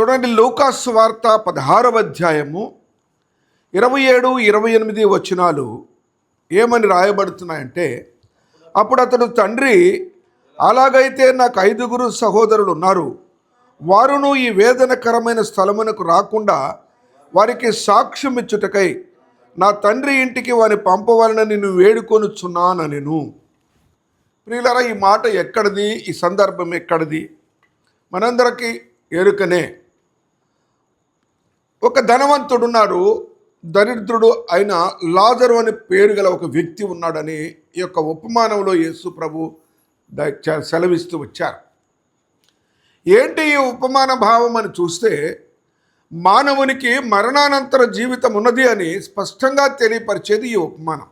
చూడండి లూకాస్ వార్త పదహారవ అధ్యాయము ఇరవై ఏడు ఇరవై ఎనిమిది వచనాలు ఏమని రాయబడుతున్నాయంటే అప్పుడు అతడు తండ్రి అలాగైతే నాకు ఐదుగురు సహోదరులు ఉన్నారు వారును ఈ వేదనకరమైన స్థలమునకు రాకుండా వారికి సాక్ష్యం ఇచ్చుటకై నా తండ్రి ఇంటికి వారిని పంపవాలని నేను వేడుకొనుచున్నాను నేను ప్రియులరా ఈ మాట ఎక్కడిది? ఈ సందర్భం ఎక్కడిది? మనందరికీ ఎరుకనే. ఒక ధనవంతుడున్నాడు దరిద్రుడు అయిన లాజరు అనే పేరు గల ఒక వ్యక్తి ఉన్నాడని ఈ యొక్క ఉపమానంలో యేసు ప్రభు చ- సెలవిస్తూ వచ్చారు. ఏంటి ఈ ఉపమాన భావం అని చూస్తే మానవునికి మరణానంతర జీవితం ఉన్నది అని స్పష్టంగా తెలియపరిచేది ఈ ఉపమానం.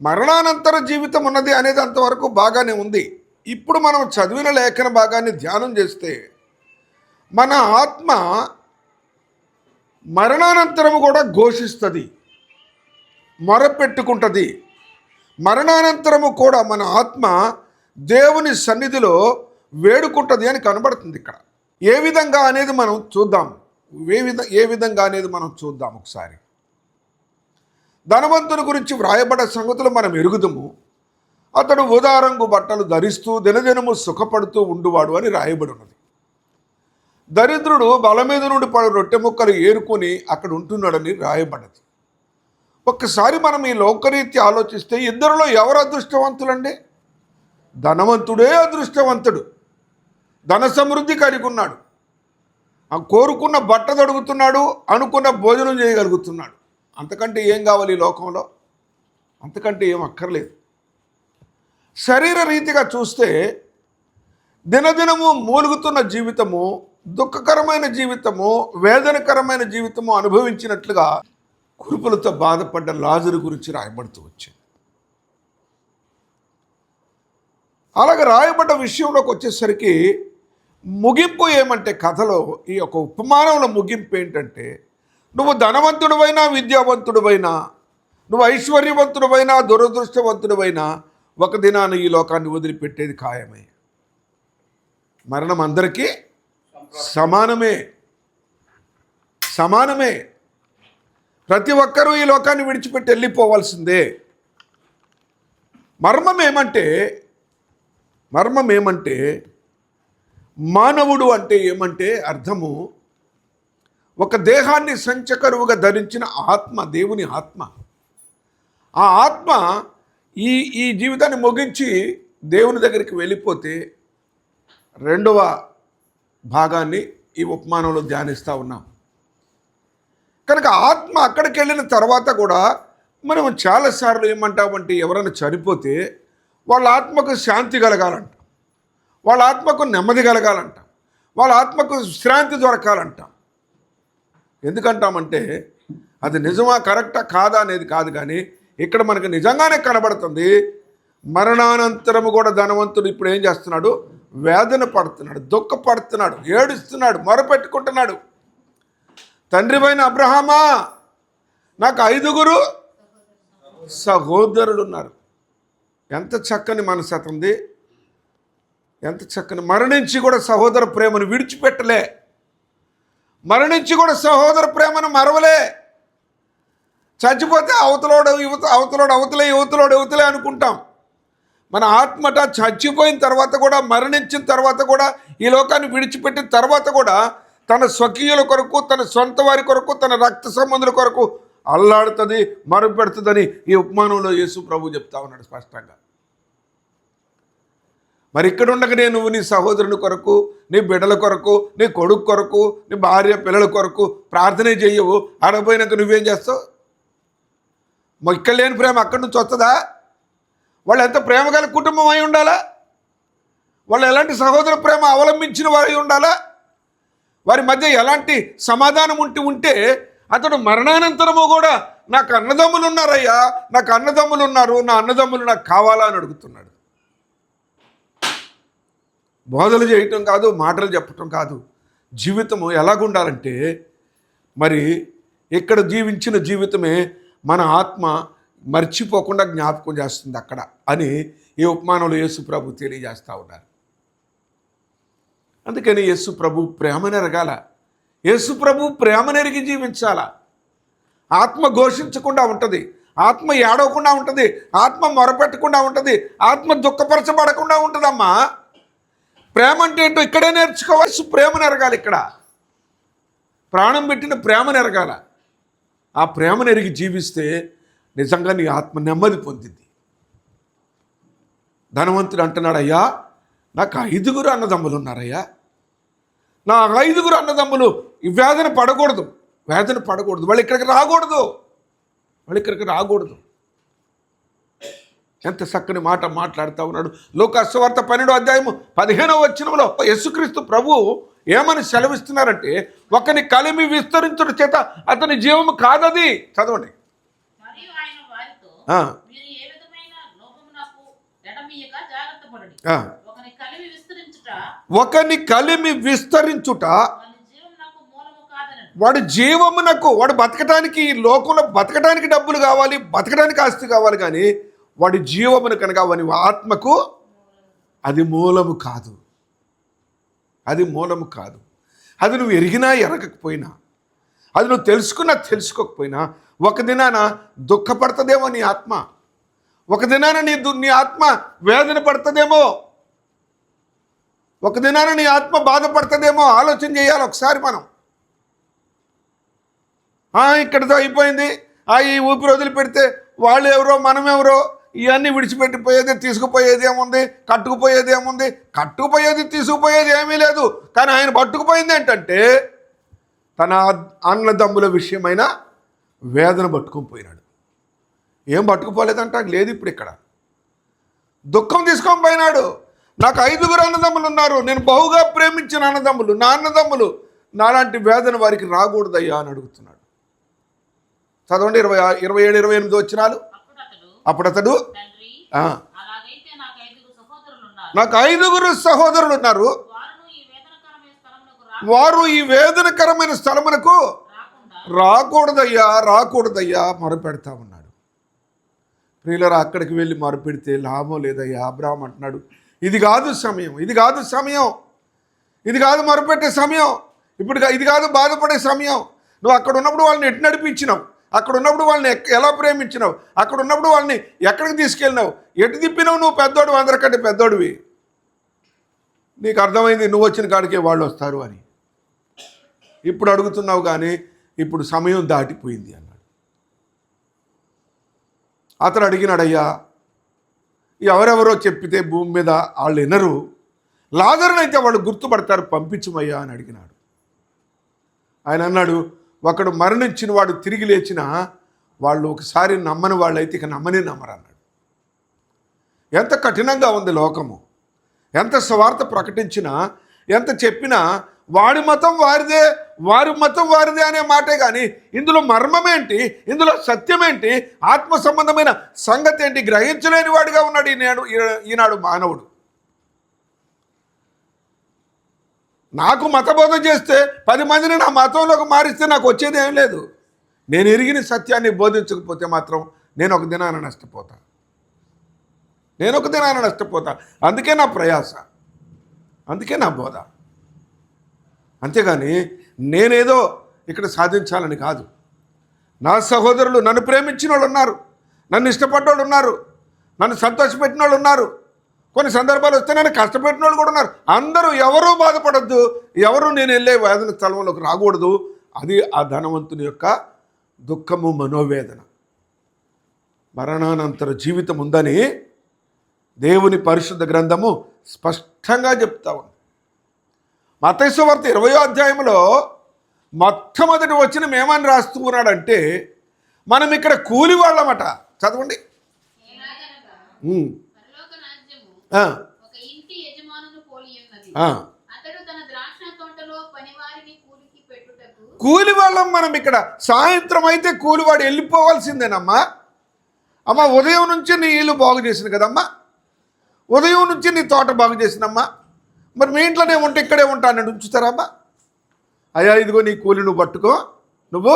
మరణానంతర జీవితం ఉన్నది అనేది అంతవరకు బాగానే ఉంది. ఇప్పుడు మనం చదివిన లేఖన భాగాన్ని ధ్యానం చేస్తే మన ఆత్మ మరణానంతరము కూడా ఘోషిస్తుంది మొరపెట్టుకుంటుంది. మరణానంతరము కూడా మన ఆత్మ దేవుని సన్నిధిలో వేడుకుంటుంది అని కనబడుతుంది ఇక్కడ. ఏ విధంగా అనేది మనం చూద్దాం. ఏ విధ ఏ విధంగా అనేది మనం చూద్దాం ఒకసారి. ధనవంతుని గురించి వ్రాయబడ్డ సంగతులు మనం ఎరుగుదము. అతడు ఉదారంగు బట్టలు ధరిస్తూ దినదినము సుఖపడుతూ ఉండువాడు అని రాయబడి ఉన్నది. దరిద్రుడు బల మీద నుండి పడు రొట్టె ముక్కలు ఏరుకొని అక్కడ ఉంటున్నాడని రాయబడ్డది ఒక్కసారి మనం ఈ లోకరీత్య ఆలోచిస్తే ఇద్దరిలో ఎవరు అదృష్టవంతులండి? ధనవంతుడే అదృష్టవంతుడు. ధన సమృద్ధి కలిగి ఉన్నాడు. ఆ కోరుకున్న బట్ట తొడుగుతున్నాడు అనుకున్న భోజనం చేయగలుగుతున్నాడు. అంతకంటే ఏం కావాలి ఈ లోకంలో? అంతకంటే ఏం అక్కర్లేదు. శరీర రీతిగా చూస్తే దినదినము మూలుగుతున్న జీవితము దుఃఖకరమైన జీవితము వేదనకరమైన జీవితము అనుభవించినట్లుగా కురుపులతో బాధపడ్డ లాజరు గురించి రాయబడుతూ వచ్చింది. అలాగే రాయబడ్డ విషయంలోకి వచ్చేసరికి ముగింపు ఏమంటే కథలో ఈ యొక్క ఉపమానంలో ముగింపు ఏంటంటే నువ్వు ధనవంతుడువైనా విద్యావంతుడువైనా నువ్వు ఐశ్వర్యవంతుడువైనా దురదృష్టవంతుడువైనా ఒక దినాన ఈ లోకాన్ని వదిలిపెట్టేది ఖాయమే. మరణం అందరికీ సమానమే. సమానమే. ప్రతి ఒక్కరూ ఈ లోకాన్ని విడిచిపెట్టి వెళ్ళిపోవాల్సిందే. మర్మం ఏమంటే మర్మం ఏమంటే మానవుడు అంటే ఏమంటే అర్థము ఒక దేహాన్ని సంచకరువుగా ధరించిన ఆత్మ దేవుని ఆత్మ. ఆ ఆత్మ ఈ ఈ జీవితాన్ని ముగించి దేవుని దగ్గరికి వెళ్ళిపోతే రెండవ భాగాన్ని ఈ ఉపమానంలో ధ్యానిస్తూ ఉన్నాం. కనుక ఆత్మ అక్కడికి వెళ్ళిన తర్వాత కూడా మనం చాలాసార్లు ఏమంటామంటే ఎవరైనా చనిపోతే వాళ్ళ ఆత్మకు శాంతి కలగాలంట. వాళ్ళ ఆత్మకు నెమ్మది కలగాలంట. వాళ్ళ ఆత్మకు విశ్రాంతి దొరకాలంట. ఎందుకంటామంటే అది నిజమా కరెక్టా కాదా అనేది కాదు కానీ ఇక్కడ మనకు నిజంగానే కనబడుతుంది. మరణానంతరము కూడా ధనవంతుడు ఇప్పుడు ఏం చేస్తున్నాడు? వేదన పడుతున్నాడు దుఃఖపడుతున్నాడు ఏడుస్తున్నాడు మొరపెట్టుకుంటున్నాడు. తండ్రిపైన అబ్రహామా నాకు ఐదుగురు సహోదరులు ఉన్నారు ఎంత చక్కని మనసు ఎంత చక్కని మరణించి కూడా సహోదర ప్రేమను విడిచిపెట్టలే. మరణించి కూడా సహోదర ప్రేమను మరవలే. చచ్చిపోతే అవతలోడు యువత అవతలోడు అవతలే యువతలోడు యువతలే అనుకుంటాం. మన ఆత్మట చచ్చిపోయిన తర్వాత కూడా మరణించిన తర్వాత కూడా ఈ లోకాన్ని విడిచిపెట్టిన తర్వాత కూడా తన స్వకీయుల కొరకు తన సొంత వారి కొరకు తన రక్త సంబంధుల కొరకు అల్లాడుతుంది మరుపెడుతుందని ఈ ఉపమానంలో యేసు ప్రభు చెప్తా ఉన్నాడు స్పష్టంగా. మరి ఇక్కడ ఉండగానే నువ్వు నీ సహోదరుని కొరకు నీ బిడ్డల కొరకు నీ కొడుకు కొరకు నీ భార్య పిల్లల కొరకు ప్రార్థన చేయవు. ఆడపోయినాక నువ్వేం చేస్తావు? మరి ఇక్కడ లేని ప్రేమ అక్కడి నుంచి వస్తుందా? వాళ్ళు ఎంత ప్రేమ గల కుటుంబం అయి ఉండాలా? వాళ్ళు ఎలాంటి సహోదర ప్రేమ అవలంబించిన వారి ఉండాలా? వారి మధ్య ఎలాంటి సమాధానం ఉంటే ఉంటే అతడు మరణానంతరము కూడా నాకు అన్నదమ్ములు ఉన్నారయ్యా నాకు అన్నదమ్ములు ఉన్నారు నా అన్నదమ్ములు నాకు కావాలా అని అడుగుతున్నాడు. బోధలు చేయటం కాదు మాటలు చెప్పటం కాదు. జీవితము ఎలాగుండాలంటే మరి ఇక్కడ జీవించిన జీవితమే మన ఆత్మ మర్చిపోకుండా జ్ఞాపకం చేస్తుంది అక్కడ అని ఈ ఉపమానంలో యేసు ప్రభు తెలియజేస్తూ ఉన్నారు. అందుకని యేసు ప్రభు ప్రేమను ఎరగాల యేసు ప్రభు ప్రేమనెరిగి జీవించాల. ఆత్మ ఘోషించకుండా ఉంటుంది. ఆత్మ ఏడవకుండా ఉంటుంది. ఆత్మ మొరపెట్టకుండా ఉంటుంది. ఆత్మ దుఃఖపరచబడకుండా ఉంటుందమ్మా. ప్రేమ అంటే ఏంటో ఇక్కడే నేర్చుకోవచ్చు ప్రేమ ఎరగాలి ఇక్కడ. ప్రాణం పెట్టిన ప్రేమ నెరగాల. ఆ ప్రేమను ఎరిగి జీవిస్తే నిజంగా నీ ఆత్మ నెమ్మది పొందింది. ధనవంతుడు అంటున్నాడు అయ్యా నాకు ఐదుగురు అన్నదమ్ములు ఉన్నారయ్యా నా ఐదుగురు అన్నదమ్ములు ఈ వేదన పడకూడదు. వేదన పడకూడదు. వాళ్ళు ఇక్కడికి రాకూడదు. వాళ్ళు ఇక్కడికి రాకూడదు. ఎంత చక్కని మాట మాట్లాడుతూ ఉన్నాడు. లోకస్వార్త పన్నెండో అధ్యాయము పదిహేనవ వచ్చినంలో యేసుక్రీస్తు ప్రభు ఏమని సెలవిస్తున్నారంటే ఒకని కలిమి విస్తరించడం చేత అతని జీవము కాదది. చదవండి మరియు ఆయన వారితో ఆ, మీరు ఏ విధమైన లోపము నాకు ఎడమీయక జాగ్రత్త పడండి ఆ. ఒకని కలిమి విస్తరించుట. వాడి జీవమునకు వాడు బతకడానికి ఈ లోకంలో బతకడానికి డబ్బులు కావాలి బతకడానికి ఆస్తి కావాలి కానీ వాడి జీవమును కనుక వాని ఆత్మకు అది మూలము కాదు. అది మూలము కాదు. అది నువ్వు ఎరిగినా ఎరగకపోయినా అది నువ్వు తెలుసుకున్నా తెలుసుకోకపోయినా ఒక దినాన దుఃఖపడుతుందేమో నీ ఆత్మ? ఒక దినాన నీ నీ ఆత్మ వేదన పడుతుందేమో? ఒక దినాన నీ ఆత్మ బాధపడుతుందేమో ఆలోచన చేయాలి ఒకసారి మనం. ఆ, ఇక్కడితో అయిపోయింది. ఆ ఈ ఊపిరి వదిలిపెడితే వాళ్ళు ఎవరో మనం ఎవరో ఇవన్నీ విడిచిపెట్టిపోయేది తీసుకుపోయేది ఏముంది? కట్టుకుపోయేది ఏముంది? కట్టుకుపోయేది తీసుకుపోయేది ఏమీ లేదు. కానీ ఆయన పట్టుకుపోయింది ఏంటంటే తన అన్నదమ్ముల విషయమైన వేదన పట్టుకొని పోయినాడు. ఏం పట్టుకుపోలేదంట? లేదు ఇప్పుడు ఇక్కడ. దుఃఖం తీసుకొని పోయినాడు. నాకు ఐదుగురు అన్నదమ్ములు ఉన్నారు. నేను బహుగా ప్రేమించిన అన్నదమ్ములు నా అన్నదమ్ములు. నాలాంటి వేదన వారికి రాకూడదయ్యా అని అడుగుతున్నాడు. చదవండి ఇరవై ఇరవై ఏడు ఇరవై ఎనిమిది వచ్చినాలు. అప్పుడు అతడు నాకు ఐదుగురు సహోదరులు ఉన్నారు. వారు ఈ వేదనకరమైన స్థలమునకు రాకూడదయ్యా రాకూడదయ్యా మొరపెడతా ఉన్నాడు. ప్రియులరా అక్కడికి వెళ్ళి మొరపెడితే లాభం లేదయ్యా అబ్రాహం అంటున్నాడు. ఇది కాదు సమయం ఇది కాదు సమయం. ఇది కాదు మొరపెట్టే సమయం. ఇప్పుడు ఇది కాదు బాధపడే సమయం. నువ్వు అక్కడ ఉన్నప్పుడు వాళ్ళని ఎటు నడిపించినావు? అక్కడ ఉన్నప్పుడు వాళ్ళని ఎలా ప్రేమించినావు? అక్కడ ఉన్నప్పుడు వాళ్ళని ఎక్కడికి తీసుకెళ్ళినావు? ఎటు తిప్పినావు నువ్వు పెద్దోడు అందరికంటే పెద్దోడివి? నీకు అర్థమైంది నువ్వు వచ్చిన కాడికే వాళ్ళు వస్తారు అని. ఇప్పుడు అడుగుతున్నావు కానీ ఇప్పుడు సమయం దాటిపోయింది అన్నాడు. అతను అడిగినాడయ్యా ఎవరెవరో చెప్పితే భూమి మీద వాళ్ళు వినరు లాజరునైతే వాళ్ళు గుర్తుపడతారు పంపించమయ్యా అని అడిగినాడు. ఆయన అన్నాడు ఒకడు మరణించిన వాడు తిరిగి లేచిన వాళ్ళు ఒకసారి నమ్మని వాళ్ళైతే ఇక నమ్మనే నమ్మరు అన్నాడు. ఎంత కఠినంగా ఉంది లోకము. ఎంత స్వార్థ ప్రకటించినా ఎంత చెప్పినా వాడి మతం వారిదే వారి మతం వారిదే అనే మాటే కానీ ఇందులో మర్మమేంటి? ఇందులో సత్యమేంటి? ఆత్మ సంబంధమైన సంగతి ఏంటి గ్రహించలేని వాడిగా ఉన్నాడు ఈనాడు ఈనాడు మానవుడు. నాకు మతబోధ చేస్తే పది మందిని నా మతంలోకి మారిస్తే నాకు వచ్చేది ఏం లేదు. నేను ఎరిగిన సత్యాన్ని బోధించకపోతే మాత్రం నేను ఒక దినాన నష్టపోతా. నేను ఒక దినాన నష్టపోతా. అందుకే నా ప్రయాస. అందుకే నా బోధ. అంతేగాని నేనేదో ఇక్కడ సాధించాలని కాదు. నా సహోదరులు నన్ను ప్రేమించిన వాళ్ళు ఉన్నారు నన్ను ఇష్టపడ్డ వాళ్ళు ఉన్నారు నన్ను సంతోషపెట్టిన వాళ్ళు ఉన్నారు. కొన్ని సందర్భాలు వస్తే నన్ను కష్టపెట్టిన వాళ్ళు కూడా ఉన్నారు. అందరూ ఎవరూ బాధపడద్దు ఎవరు నేను వెళ్ళే వేదన స్థలంలోకి రాకూడదు. అది ఆ ధనవంతుని యొక్క దుఃఖము మనోవేదన. మరణానంతర జీవితం ఉందని దేవుని పరిశుద్ధ గ్రంథము స్పష్టంగా చెప్తా ఉంది. మతేశ్వార్త ఇరవయో అధ్యాయంలో మొట్టమొదటి వచ్చిన మేమని రాస్తూ ఉన్నాడంటే మనం ఇక్కడ కూలి వాళ్ళమట. చదవండి. కూలి వాళ్ళం మనం ఇక్కడ. సాయంత్రం అయితే కూలివాడు వెళ్ళిపోవాల్సిందేనమ్మా. అమ్మ ఉదయం నుంచి నీ ఇల్లు బాగు చేసింది కదమ్మా. ఉదయం నుంచి నీ తోట బాగు చేసినమ్మా మరి మీ ఇంట్లోనే ఉంటే ఇక్కడే ఉంటానని ఉంచుతారమ్మా అయ్యా ఇదిగో నీ కూలి నువ్వు పట్టుకో నువ్వు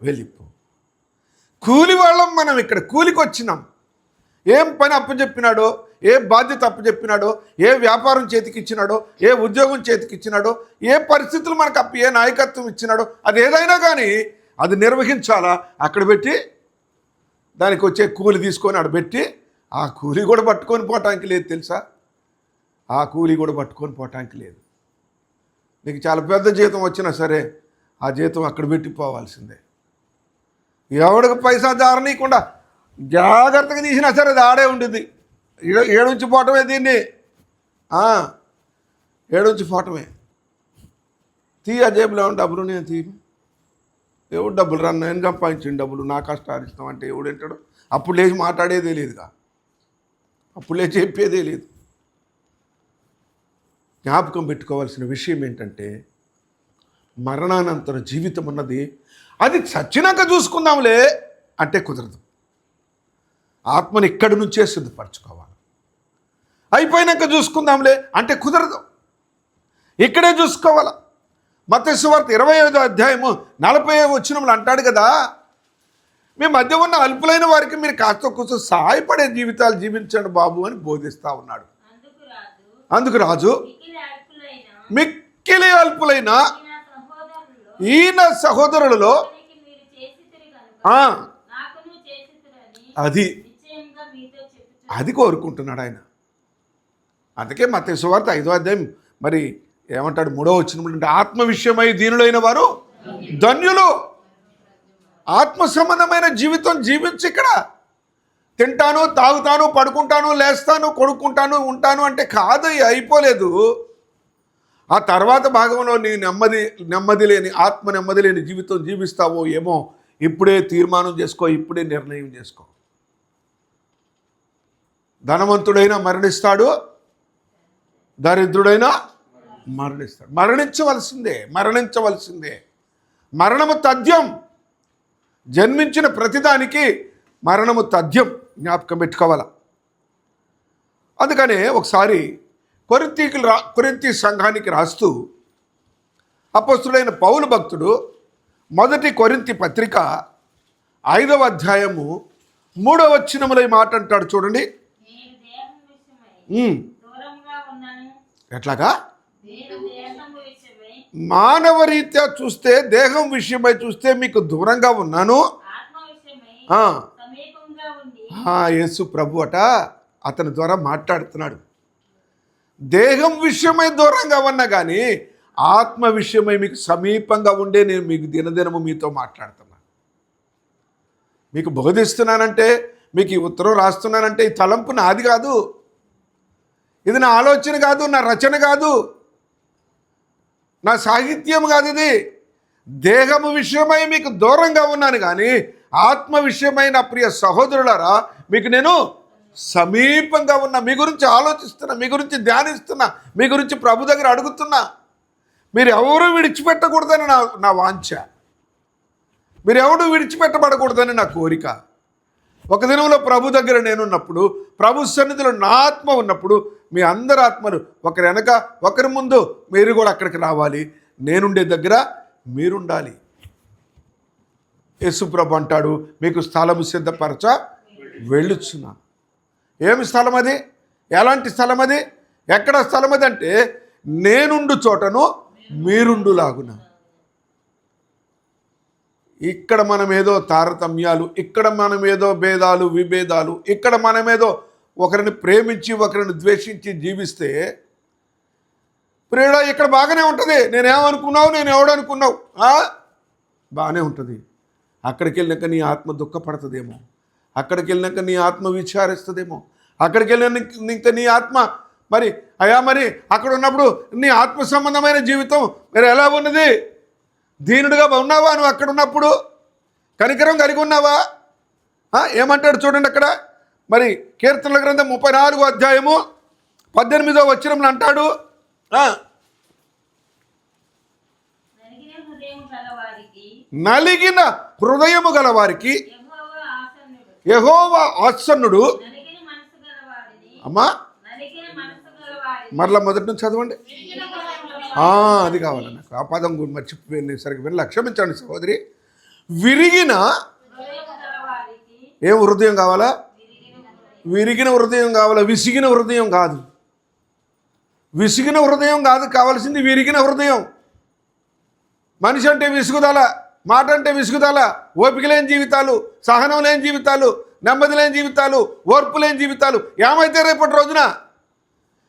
వెళ్ళిపో. కూలి వాళ్ళం మనం ఇక్కడ కూలికి వచ్చినాం. ఏం పని అప్పు చెప్పినాడో ఏ బాధ్యత అప్పు చెప్పినాడో ఏ వ్యాపారం చేతికిచ్చినాడో ఏ ఉద్యోగం చేతికిచ్చినాడో ఏ పరిస్థితులు మనకు అప్పు ఏ నాయకత్వం ఇచ్చినాడో అది ఏదైనా కానీ అది నిర్వహించాలా? అక్కడ పెట్టి దానికి వచ్చే కూలి తీసుకొని ఆడ పెట్టి ఆ కూలి కూడా పట్టుకొని పోవటానికి లేదు తెలుసా? ఆ కూలి కూడా పట్టుకొని పోవటానికి లేదు. నీకు చాలా పెద్ద జీతం వచ్చినా సరే ఆ జీతం అక్కడ పెట్టిపోవాల్సిందే. ఎవడికి పైసా దారనీయకుండా జాగ్రత్తగా తీసినా సరే అది ఆడే ఉంటుంది ఏడు ఏడుంచి పోవటమే దీన్ని. ఏడుంచి పోవటమే. తీ ఆ జేబులో డబ్బులు నేను తీ? ఎవడు డబ్బులు రా నేను సంపాదించిన డబ్బులు నా కష్టాలు ఇస్తాం అంటే ఎవడు అప్పుడు లేచి మాట్లాడేదే లేదుగా. అప్పుడు లేచి చెప్పేదే లేదు. జ్ఞాపకం పెట్టుకోవాల్సిన విషయం ఏంటంటే మరణానంతర జీవితం అన్నది అది చచ్చినాక చూసుకుందాంలే అంటే కుదరదు. ఆత్మని ఇక్కడి నుంచే సిద్ధపరచుకోవాలి. అయిపోయినాక చూసుకుందాంలే అంటే కుదరదు. ఇక్కడే చూసుకోవాలా? మత ఇరవై ఐదో అధ్యాయము నలభై వచ్చినములు అంటాడు కదా మీ మధ్య ఉన్న అల్పులైన వారికి మీరు కాస్త కూర్చో సహాయపడే జీవితాలు జీవించండి బాబు అని బోధిస్తూ ఉన్నాడు. అందుకు రాజు మిక్కిలి అల్పులైన ఈయన సహోదరులు ఈయన సహోదరులలో అది. అది కోరుకుంటున్నాడు ఆయన. అందుకే మత సువార్త ఐదో అధ్యాయం మరి ఏమంటాడు మూడో వచ్చినప్పుడు ఆత్మ విషయమై దీనులైన వారు ధన్యులు. ఆత్మ సంబంధమైన జీవితం జీవించి ఇక్కడ తింటాను తాగుతాను పడుకుంటాను లేస్తాను కొడుకుంటాను ఉంటాను అంటే కాదు అయిపోలేదు. ఆ తర్వాత భాగంలో నీ నెమ్మది నెమ్మది లేని ఆత్మ నెమ్మది లేని జీవితం జీవిస్తావో ఏమో ఇప్పుడే తీర్మానం చేసుకో ఇప్పుడే నిర్ణయం చేసుకో. ధనవంతుడైనా మరణిస్తాడు దరిద్రుడైనా మరణిస్తాడు. మరణించవలసిందే మరణించవలసిందే. మరణము తథ్యం. జన్మించిన ప్రతిదానికి మరణము తథ్యం జ్ఞాపకం పెట్టుకోవాలా? అందుకనే ఒకసారి కొరింతీకి రా కొరింతి సంఘానికి రాస్తూ అపస్తుడైన పౌలు భక్తుడు మొదటి కొరింతి పత్రిక ఐదవ అధ్యాయము మూడవ వచ్చినములో మాట అంటాడు చూడండి. ఎట్లాగా? మానవ రీత్యా చూస్తే దేహం విషయమై చూస్తే మీకు దూరంగా ఉన్నాను. యేసు ప్రభు అట అతని ద్వారా మాట్లాడుతున్నాడు. దేహం విషయమై దూరంగా ఉన్నా కానీ ఆత్మ విషయమై మీకు సమీపంగా ఉండే నేను మీకు దినదినము మీతో మాట్లాడుతున్నా. మీకు బోధిస్తున్నానంటే మీకు ఈ ఉత్తరం రాస్తున్నానంటే ఈ తలంపు నాది కాదు. ఇది నా ఆలోచన కాదు నా రచన కాదు. నా సాహిత్యం కాదు ఇది. దేహము విషయమై మీకు దూరంగా ఉన్నాను కానీ ఆత్మ విషయమైన ప్రియ సహోదరులారా మీకు నేను సమీపంగా ఉన్న మీ గురించి ఆలోచిస్తున్నా మీ గురించి ధ్యానిస్తున్నా మీ గురించి ప్రభు దగ్గర అడుగుతున్నా మీరు ఎవరు విడిచిపెట్టకూడదని నా నా వాంఛ. మీరు ఎవడు విడిచిపెట్టబడకూడదని నా కోరిక. ఒక దినంలో ప్రభు దగ్గర నేనున్నప్పుడు ప్రభు సన్నిధిలో నా ఆత్మ ఉన్నప్పుడు మీ అందరి ఆత్మలు ఒకరి వెనక ఒకరి ముందు మీరు కూడా అక్కడికి రావాలి. నేనుండే దగ్గర మీరుండాలి. యేసుప్రభు అంటాడు మీకు స్థలము సిద్ధపరచ వెళ్ళుచున్నా. ఏమి స్థలం అది? ఎలాంటి స్థలం అది? ఎక్కడ స్థలం అది అంటే నేనుండు చోటను మీరుండులాగున. ఇక్కడ మనం ఏదో తారతమ్యాలు ఇక్కడ మనం ఏదో భేదాలు విభేదాలు ఇక్కడ మనమేదో ఒకరిని ప్రేమించి ఒకరిని ద్వేషించి జీవిస్తే ప్రియుడా ఇక్కడ బాగానే ఉంటుంది. నేనేమనుకున్నావు? నేను ఎవడనుకున్నావు బాగానే ఉంటుంది. అక్కడికి వెళ్ళినాక నీ ఆత్మ దుఃఖపడుతుందేమో. అక్కడికి వెళ్ళినాక నీ ఆత్మ విచారిస్తుందేమో. అక్కడికి వెళ్ళిన ఇంకా నీ ఆత్మ మరి అయా మరి అక్కడ ఉన్నప్పుడు నీ ఆత్మ సంబంధమైన జీవితం మరి ఎలా ఉన్నది? దీనుడుగా ఉన్నావా నువ్వు అక్కడ ఉన్నప్పుడు కనికరం కలిగి ఉన్నావా? ఏమంటాడు చూడండి అక్కడ. మరి కీర్తనల గ్రంథం ముప్పై నాలుగో అధ్యాయము పద్దెనిమిదో వచ్చినంలో అంటాడు. నలిగిన హృదయము గలవారికి యహోవ హృదయము గల వారికి ఆసన్నుడు. అమ్మా మరలా మొదటి నుంచి చదవండి. అది కావాలి నాకు. ఆ పదం గురించి మర్చిపోయింది సరిగ్గా వెళ్ళి క్షమించండి సహోదరి. విరిగిన ఏం హృదయం కావాలా? విరిగిన హృదయం కావాలా? విసిగిన హృదయం కాదు. విసిగిన హృదయం కాదు. కావాల్సింది విరిగిన హృదయం. మనిషి అంటే విసుగుదల. మాట అంటే విసుగుదల ఓపిక లేని జీవితాలు సహనం లేని జీవితాలు నెమ్మది లేని జీవితాలు ఓర్పు లేని జీవితాలు ఏమైతే రేపటి రోజున?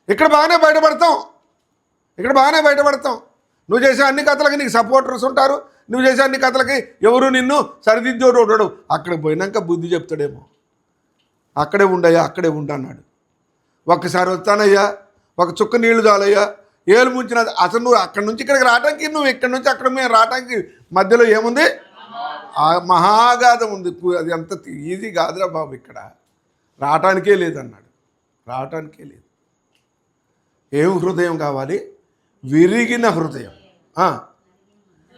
ఇక్కడ బాగానే బయటపడతాం. ఇక్కడ బాగానే బయటపడతాం. నువ్వు చేసే అన్ని కథలకి నీకు సపోర్టర్స్ ఉంటారు. నువ్వు చేసే అన్ని కథలకి ఎవరు నిన్ను సరిదిద్దోడు ఉండడు. అక్కడికి పోయినాక బుద్ధి చెప్తాడేమో. అక్కడే ఉండయ్యా అక్కడే ఉండన్నాడు ఒక్కసారి వస్తానయ్యా ఒక చుక్క నీళ్ళు చాలయ్యా ఏలు ముంచిన అసలు నువ్వు అక్కడి నుంచి ఇక్కడికి రావడానికి నువ్వు ఇక్కడి నుంచి అక్కడ మేము రావడానికి మధ్యలో ఏముంది? ఆ మహాగాధం ఉంది. అది అంత ఈజీ కాదురా బాబు ఇక్కడ. రావటానికే లేదన్నాడు. రావటానికే లేదు. ఏం హృదయం కావాలి? విరిగిన హృదయం.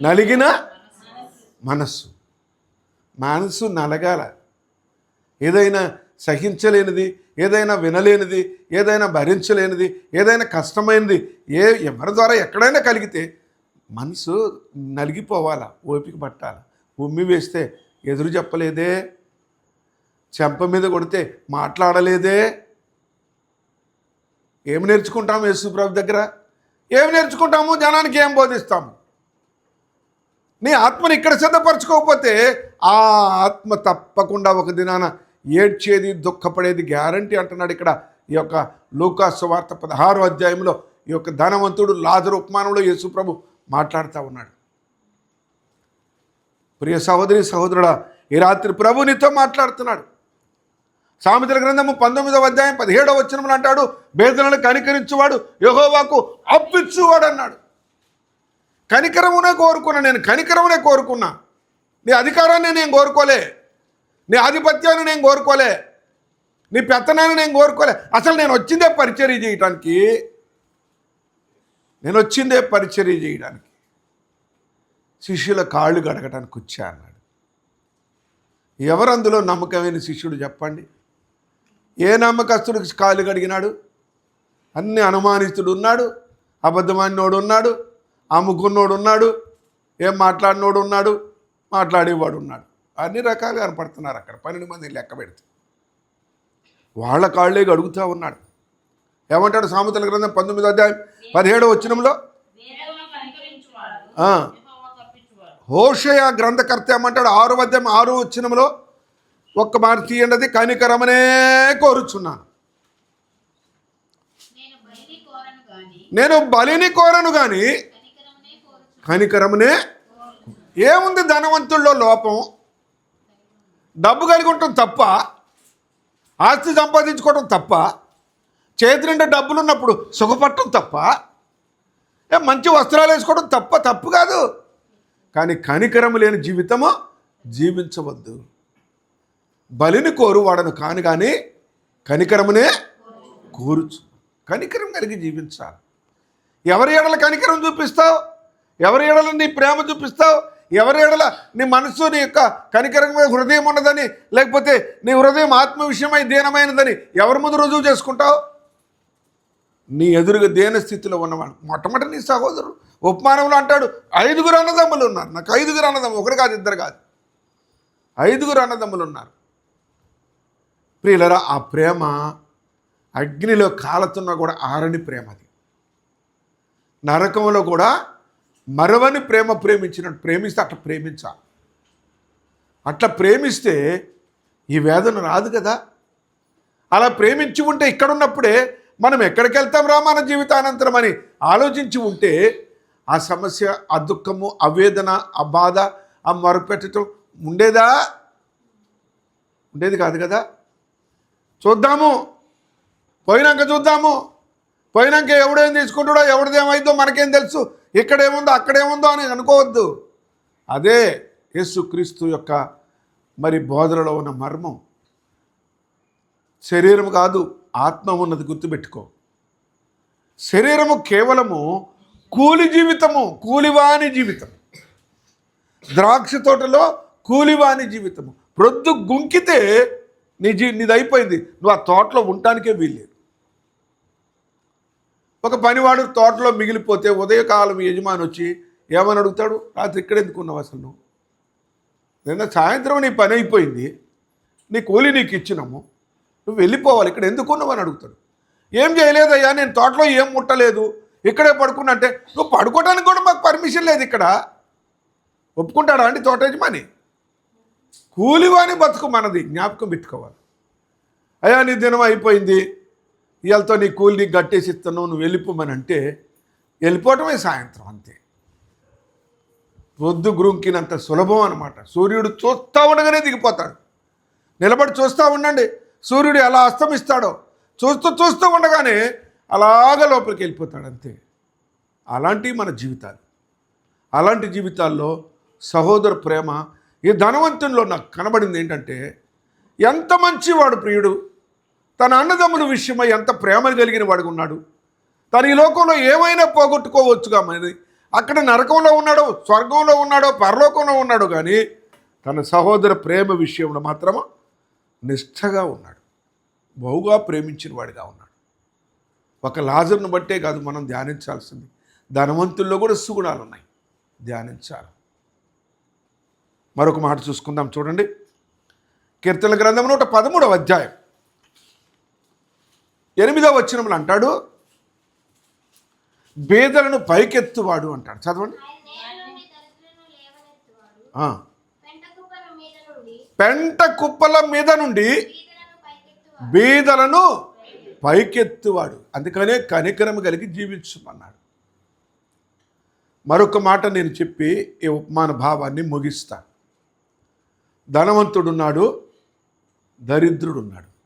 నలిగిన మనస్సు. మనస్సు నలగాల. ఏదైనా సహించలేనిది ఏదైనా వినలేనిది ఏదైనా భరించలేనిది ఏదైనా కష్టమైనది ఏ ఎవరి ద్వారా ఎక్కడైనా కలిగితే మనసు నలిగిపోవాలా ఓపిక పట్టాలి? ఉమ్మి వేస్తే ఎదురు చెప్పలేదే? చెంప మీద కొడితే మాట్లాడలేదే? ఏం నేర్చుకుంటాము యేసుప్రభు దగ్గర? ఏం నేర్చుకుంటాము? జనానికి ఏం బోధిస్తాము? నీ ఆత్మని ఇక్కడ సిద్ధపరచుకోకపోతే ఆ ఆత్మ తప్పకుండా ఒక దినాన ఏడ్చేది దుఃఖపడేది గ్యారంటీ అంటున్నాడు ఇక్కడ ఈ యొక్క లూకాసు వార్త పదహారు అధ్యాయంలో. ఈ యొక్క ధనవంతుడు లాజరు ఉపమానంలో యేసుప్రభు మాట్లాడుతూ ఉన్నాడు. ప్రియ సహోదరి సహోదరుడా ఈ రాత్రి ప్రభు నీతో మాట్లాడుతున్నాడు. సామెతల గ్రంథము పంతొమ్మిదవ అధ్యాయం పదిహేడవ వచనములు అంటాడు. వేదనలు కనికరించువాడు యహోవాకు అప్పిచ్చువాడు అన్నాడు కనికరమునే కోరుకున్నా నేను కనికరమునే కోరుకున్నా. నీ అధికారాన్ని నేను కోరుకోలే. నీ ఆధిపత్యాన్ని నేను కోరుకోలే. నీ పెత్తనాన్ని నేను కోరుకోలే. అసలు నేను వచ్చిందే పరిచర్య చేయటానికి. నేను వచ్చిందే పరిచర్య చేయడానికి. శిష్యుల కాళ్ళు గడగటానికి వచ్చా అన్నాడు. ఎవరు అందులో నమ్మకమైన శిష్యుడు చెప్పండి. ఏ నమ్మకస్తుడికి కాళ్ళు గడిగినాడు? అన్ని అనుమానిస్తుడు ఉన్నాడు అబద్ధమాడినోడు ఉన్నాడు అమ్ముకున్నోడు ఉన్నాడు ఏం మాట్లాడినోడు ఉన్నాడు మాట్లాడేవాడు ఉన్నాడు అన్ని రకాలు కనపడుతున్నారు అక్కడ. పన్నెండు మంది లెక్క పెడితే. వాళ్ళ కాళ్ళే అడుగుతూ ఉన్నాడు. ఏమంటాడు సామెతల గ్రంథం పంతొమ్మిది అధ్యాయం పదిహేడో వచ్చినంలో వేదనలు హోషయ గ్రంథకర్త ఏమంటాడు? ఆరు అధ్యాయం ఆరు వచ్చినంలో ఒక్క మాట తీయండి కనికరమనే కోరుచున్నాను. నేను బలిని కోరను కానీ కనికరమనే ఏముంది ధనవంతుల్లో లోపం? డబ్బు కలిగి ఉండటం తప్ప ఆస్తి సంపాదించుకోవడం తప్ప చేతి నిండా డబ్బులు ఉన్నప్పుడు సుఖపడటం తప్ప ఏ మంచి వస్త్రాలు వేసుకోవడం తప్ప తప్పు కాదు. కానీ కనికరం లేని జీవితము జీవించవద్దు. బలిని కోరువాడను కాను కానీ కనికరమునే కోరుచు. కనికరం కలిగి జీవించాలి. ఎవరి ఏడల కనికరం చూపిస్తావు? ఎవరి ఏడల నీ ప్రేమ చూపిస్తావు? ఎవరి ఎడల నీ మనస్సు నీ యొక్క కనికరమైన హృదయం ఉన్నదని లేకపోతే నీ హృదయం ఆత్మ విషయమై దీనమైనదని ఎవరి ముందు రుజువు చేసుకుంటావు? నీ ఎదురుగా దేన స్థితిలో ఉన్నవాడు. మొట్టమొదటి నీ సహోదరుడు. ఉపమానంలో అంటాడు ఐదుగురు అన్నదమ్ములు ఉన్నారు. నాకు ఐదుగురు అన్నదమ్ములు ఒకటి కాదు ఇద్దరు కాదు. ఐదుగురు అన్నదమ్ములు ఉన్నారు. ప్రియులరా ఆ ప్రేమ అగ్నిలో కాలుతున్నా కూడా ఆరని ప్రేమ అది. నరకంలో కూడా మరవని ప్రేమ ప్రేమించినట్టు ప్రేమిస్తే అట్లా ప్రేమించాలి. అట్లా ప్రేమిస్తే ఈ వేదన రాదు కదా. అలా ప్రేమించి ఉంటే ఇక్కడ ఉన్నప్పుడే మనం ఎక్కడికి వెళ్తాం రా మన జీవితానంతరం అని ఆలోచించి ఉంటే ఆ సమస్య ఆ దుఃఖము ఆ వేదన ఆ బాధ ఆ మరుపెట్టడం ఉండేదా? ఉండేది కాదు కదా. చూద్దాము. పోయినాక చూద్దాము. పోయినాక ఎవడేం తీసుకుంటాడో ఎవరిదేమైందో మనకేం తెలుసు. ఇక్కడేముందో అక్కడేముందో అని అనుకోవద్దు. అదే యేసుక్రీస్తు యొక్క మరి బోధనలో ఉన్న మర్మం. శరీరం కాదు ఆత్మ ఉన్నది గుర్తుపెట్టుకో. శరీరము కేవలము కూలి జీవితము కూలివాని జీవితం. ద్రాక్ష తోటలో కూలివాని జీవితము. ప్రొద్దు గుంకితే నీ జీ నీది అయిపోయింది నువ్వు ఆ తోటలో ఉండటానికే వీల్లేదు. ఒక పనివాడు తోటలో మిగిలిపోతే ఉదయకాలం యజమాని వచ్చి ఏమని అడుగుతాడు? రాత్రి ఇక్కడ ఎందుకున్నావు అసలు నువ్వు? నిన్న సాయంత్రం నీ పని అయిపోయింది. నీ కూలి నీకు ఇచ్చినాము. నువ్వు వెళ్ళిపోవాలి. ఇక్కడ ఎందుకు ఉన్నావు అని అడుగుతాడు. ఏం చేయలేదయ్యా? నేను తోటలో ఏం ముట్టలేదు. ఇక్కడే పడుకున్నా అంటే నువ్వు పడుకోవడానికి కూడా మాకు పర్మిషన్ లేదు ఇక్కడ. ఒప్పుకుంటాడా అండి తోట యజమాని? కూలివాని బతుకు మనది. జ్ఞాపకం పెట్టుకోవాలి. అయ్యా నీ దినం అయిపోయింది. ఇవాళతో నీ కూలి నీకు గట్టేసి ఇస్తున్నావు నువ్వు వెళ్ళిపోమని అంటే వెళ్ళిపోవటమే సాయంత్రం అంతే. పొద్దు గ్రుంకినంత సులభం అనమాట సూర్యుడు చూస్తూ ఉండగానే దిగిపోతాడు. నిలబడి చూస్తూ ఉండండి. సూర్యుడు ఎలా అస్తమిస్తాడో చూస్తూ చూస్తూ ఉండగానే అలాగ లోపలికి వెళ్ళిపోతాడు అంతే. అలాంటి మన జీవితాలు. అలాంటి జీవితాల్లో సహోదర ప్రేమ ఈ ధనవంతుల్లో నాకు కనబడింది ఏంటంటే ఎంత మంచివాడు ప్రియుడు తన అన్నదమ్ముల విషయమై ఎంత ప్రేమ కలిగిన వాడిగా ఉన్నాడు. తను ఈ లోకంలో ఏమైనా పోగొట్టుకోవచ్చుగా మరి. అక్కడ నరకంలో ఉన్నాడో స్వర్గంలో ఉన్నాడో పరలోకంలో ఉన్నాడో కానీ తన సహోదర ప్రేమ విషయంలో మాత్రము నిష్ఠగా ఉన్నాడు. బహుగా ప్రేమించిన వాడిగా ఉన్నాడు. ఒక లాజర్ను బట్టే కాదు మనం ధ్యానించాల్సింది. ధనవంతుల్లో కూడా సుగుణాలు ఉన్నాయి. ధ్యానించాలి. మరొక మాట చూసుకుందాం చూడండి. కీర్తన గ్రంథం నూట పదమూడవ అధ్యాయం. ఎనిమిదవ వచనములు అంటాడు బేదలను పైకెత్తువాడు అంటాడు. చదవండి. పెంట కుప్పల మీద నుండి బీదలను పైకెత్తువాడు. బీదలను పైకెత్తువాడు. అందుకనే కనికరం కలిగి జీవించమన్నాడు. మరొక మాట నేను చెప్పి ఈ ఉపమాన భావాన్ని ముగిస్తా. ధనవంతుడున్నాడు దరిద్రుడున్నాడు.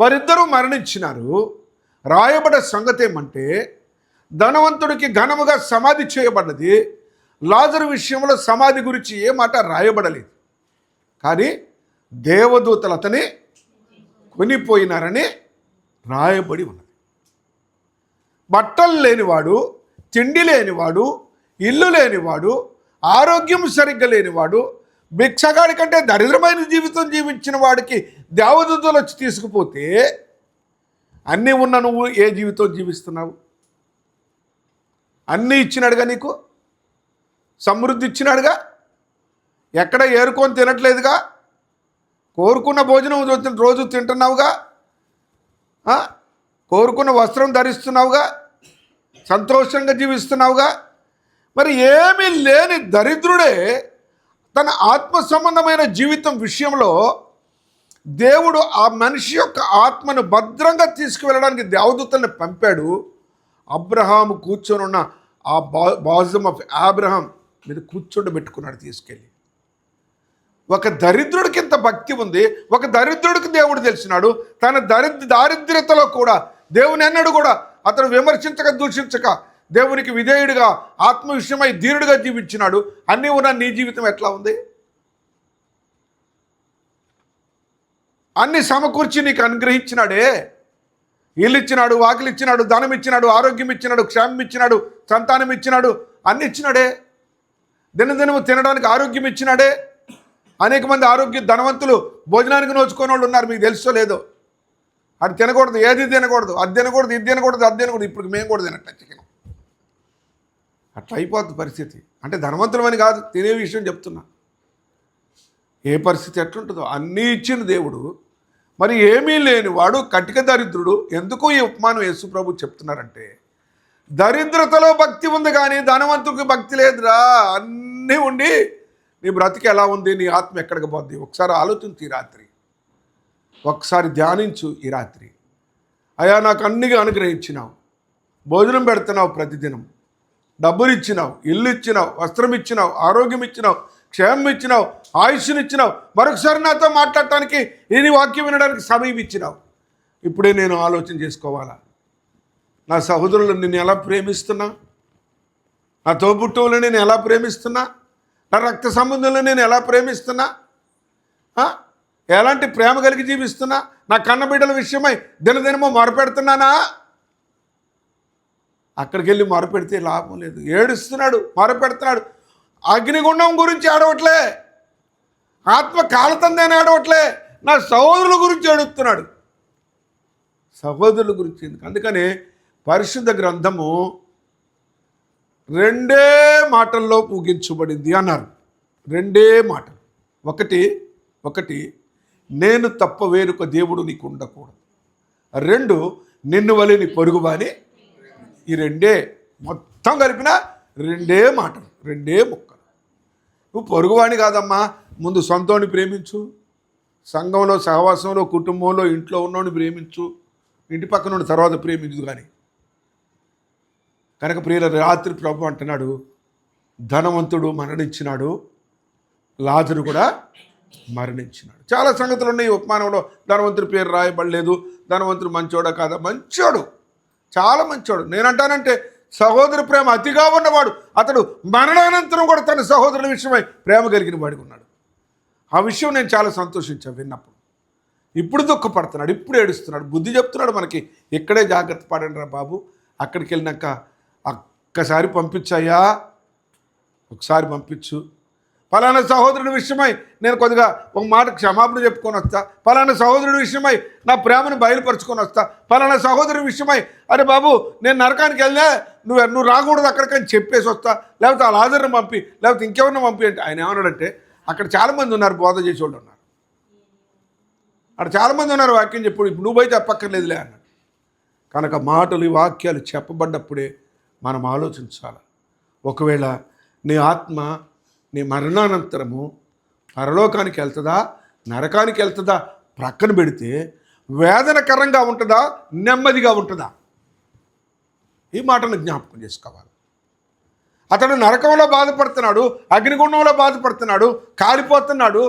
వారిద్దరూ మరణించినారు. రాయబడ సంగతి ఏమంటే ధనవంతుడికి ఘనముగా సమాధి చేయబడ్డది. లాజరు విషయంలో సమాధి గురించి ఏ మాట రాయబడలేదు. కానీ దేవదూతలు అతని కొనిపోయినారని రాయబడి ఉన్నది. బట్టలు లేనివాడు తిండి లేనివాడు ఇల్లు లేనివాడు ఆరోగ్యం సరిగ్గా లేనివాడు భిక్షగాడి కంటే దరిద్రమైన జీవితం జీవించిన వాడికి దేవదూతలు వచ్చి తీసుకుపోతే అన్నీ ఉన్న నువ్వు ఏ జీవితం జీవిస్తున్నావు? అన్నీ ఇచ్చినాడుగా నీకు? సమృద్ధి ఇచ్చినాడుగా? ఎక్కడ ఏరుకొని తినట్లేదుగా? కోరుకున్న భోజనం రోజు- తింటున్నావుగా? కోరుకున్న వస్త్రం ధరిస్తున్నావుగా? సంతోషంగా జీవిస్తున్నావుగా? మరి ఏమీ లేని దరిద్రుడే తన ఆత్మ సంబంధమైన జీవితం విషయంలో దేవుడు ఆ మనిషి యొక్క ఆత్మను భద్రంగా తీసుకువెళ్ళడానికి దేవదూతల్ని పంపాడు. అబ్రహాము కూర్చొని ఉన్న ఆ బా బాజం ఆఫ్ ఆబ్రహాం మీద కూర్చోబెట్టుకున్నాడు తీసుకెళ్ళి. ఒక దరిద్రుడికి ఇంత భక్తి ఉంది ఒక దరిద్రుడికి దేవుడు తెలిసినాడు తన దరిద్ర దారిద్ర్యతలో కూడా దేవుని అన్నాడు కూడా అతను విమర్శించక దూషించక దేవునికి విధేయుడిగా ఆత్మ విషయమై ధీరుడిగా జీవించినాడు. అన్నీ ఉన్న నీ జీవితం ఎట్లా ఉంది? అన్ని సమకూర్చి నీకు అనుగ్రహించినాడే. ఇల్లు ఇచ్చినాడు వాకిలు ఇచ్చినాడు ధనం ఇచ్చినాడు ఆరోగ్యం ఇచ్చినాడు క్షేమం ఇచ్చినాడు సంతానం ఇచ్చినాడు అన్ని ఇచ్చినాడే దినదినము తినడానికి ఆరోగ్యం ఇచ్చినాడే అనేక మంది ఆరోగ్య ధనవంతులు భోజనానికి నోచుకునే వాళ్ళు ఉన్నారు మీకు తెలుసో లేదో. అది తినకూడదు ఏది తినకూడదు అది తినకూడదు ఇది తినకూడదు అది తినకూడదు ఇప్పుడు మేము కూడా తినట్టు చికెన్. అట్లా అయిపోద్ది పరిస్థితి. అంటే ధనవంతులమని కాదు తినే విషయం చెప్తున్నా. ఏ పరిస్థితి ఎట్లుంటుందో. అన్నీ ఇచ్చిన దేవుడు. మరి ఏమీ లేని వాడు కటిక దరిద్రుడు. ఎందుకు ఈ ఉపమానం యేసు ప్రభు చెప్తున్నారంటే దరిద్రతలో భక్తి ఉంది కానీ ధనవంతుడికి భక్తి లేదురా. అన్నీ ఉండి నీ బ్రతికి ఎలా ఉంది నీ ఆత్మ ఎక్కడికి పోద్ది? ఒకసారి ఆలోచించు ఈ రాత్రి. ఒకసారి ధ్యానించు ఈ రాత్రి. అయా నాకు అన్నిగా అనుగ్రహించినావు. భోజనం పెడుతున్నావు ప్రతిదినం. డబ్బులు ఇచ్చినావు ఇల్లు ఇచ్చినావు వస్త్రం ఇచ్చినావు ఆరోగ్యం ఇచ్చినావు క్షేమం ఇచ్చినావు ఆయుష్ని ఇచ్చినావు మరొకసారి నాతో మాట్లాడటానికి ఈ వాక్యం వినడానికి సమయం ఇచ్చినావు ఇప్పుడే నేను ఆలోచన చేసుకోవాలా? నా సహోదరులు నిన్ను ఎలా ప్రేమిస్తున్నా? నా తోబుట్టువులు నేను ఎలా ప్రేమిస్తున్నా? నా రక్త సంబంధులను నేను ఎలా ప్రేమిస్తున్నా? ఎలాంటి ప్రేమ కలిగి జీవిస్తున్నా? నా కన్నబిడ్డల విషయమై దినదినమో మొరపెడుతున్నానా? అక్కడికి వెళ్ళి మొరపెడితే లాభం లేదు. ఏడుస్తున్నాడు మొరపెడుతున్నాడు. అగ్నిగుండం గురించి ఆడవట్లే ఆత్మ కాలతందని ఆడవట్లే నా సహోదరుల గురించి ఏడుస్తున్నాడు. సహోదరుల గురించి ఎందుకు? అందుకని పరిశుద్ధ గ్రంథము రెండే మాటల్లో ముగించబడింది అన్నారు. రెండే మాటలు. ఒకటి ఒకటి నేను తప్ప వేరొక దేవుడు నీకు ఉండకూడదు. రెండు నిన్ను వలె నీ పొరుగువాని ఈ రెండే మొత్తం కలిపిన రెండే మాటలు రెండే ముక్కలు. నువ్వు పొరుగువాణి కాదమ్మా ముందు సొంతోని ప్రేమించు సంఘంలో సహవాసంలో కుటుంబంలో ఇంట్లో ఉన్నోని ప్రేమించు ఇంటి పక్కన ఉన్న తర్వాత ప్రేమించు కానీ కనుక ప్రియుల రాత్రి ప్రభు అంటున్నాడు ధనవంతుడు మరణించినాడు లాజరు కూడా మరణించినాడు. చాలా సంగతులు ఉన్నాయి ఉపమానంలో. ధనవంతుడి పేరు రాయబడలేదు ధనవంతుడు మంచోడా కాదా? మంచోడు. చాలా మంచివాడు నేనంటానంటే సహోదరు ప్రేమ అతిగా ఉన్నవాడు. అతడు మరణానంతరం కూడా తన సహోదరుల విషయమై ప్రేమ కలిగిన వాడికి ఉన్నాడు. ఆ విషయం నేను చాలా సంతోషించాను విన్నప్పుడు. ఇప్పుడు దుఃఖపడుతున్నాడు ఇప్పుడు ఏడుస్తున్నాడు బుద్ధి చెప్తున్నాడు మనకి. ఇక్కడే జాగ్రత్త పడండి రా బాబు. అక్కడికి వెళ్ళినాక ఒక్కసారి పంపించాయా ఒకసారి పంపించు. ఫలానా సహోదరుడి విషయమై నేను కొద్దిగా ఒక మాట క్షమాపణ చెప్పుకొని వస్తా. ఫలానా సహోదరుడి విషయమై నా ప్రేమను బయలుపరుచుకొని వస్తా. ఫలానా సహోదరుడి విషయమై అరే బాబు నేను నరకానికి వెళ్ళా నువ్వు నువ్వు రాకూడదు అక్కడికని చెప్పేసి వస్తా. లేకపోతే ఆ లాజర్ని పంపి లేకపోతే ఇంకెవరిని పంపి అంటే ఆయన ఏమన్నాడంటే అక్కడ చాలామంది ఉన్నారు బోధ చేసేవాళ్ళు ఉన్నారు అక్కడ చాలామంది ఉన్నారు వాక్యం చెప్పు ఇప్పుడు నువ్వు పోయి చెప్పక్కర్లేదులే అన్నాడు. కనుక మాటలు ఈ వాక్యాలు చెప్పబడ్డప్పుడే మనం ఆలోచించాలి. ఒకవేళ నీ ఆత్మ నీ మరణానంతరము పరలోకానికి వెళ్తుందా? నరకానికి వెళ్తుందా? ప్రక్కన పెడితే వేదనకరంగా ఉంటుందా? నెమ్మదిగా ఉంటుందా? ఈ మాటను జ్ఞాపకం చేసుకోవాలి. అతడు నరకంలో బాధపడుతున్నాడు అగ్నిగుండంలో బాధపడుతున్నాడు కాలిపోతున్నాడు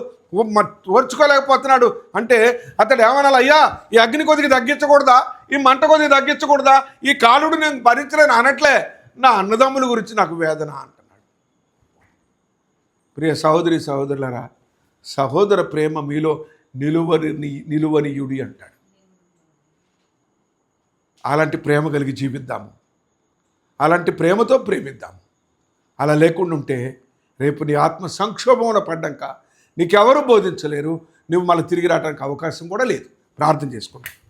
ఓర్చుకోలేకపోతున్నాడు. అంటే అతడు ఏమనాలి అయ్యా ఈ అగ్ని కొద్దిగా తగ్గించకూడదా? ఈ మంట కొద్దిగా తగ్గించకూడదా? ఈ కాలుడు నేను భరించలేను అనట్లే. నా అన్నదమ్ముల గురించి నాకు వేదన ప్రియ సహోదరి సహోదరులరా సహోదర ప్రేమ మీలో నిలువని నిలువనియుడి అంటాడు. అలాంటి ప్రేమ కలిగి జీవిద్దాము. అలాంటి ప్రేమతో ప్రేమిద్దాము. అలా లేకుండా ఉంటే రేపు నీ ఆత్మ సంక్షోభంలో పడ్డాక నీకెవరూ బోధించలేరు. నువ్వు మళ్ళీ తిరిగి రావడానికి అవకాశం కూడా లేదు. ప్రార్థన చేసుకుంటాను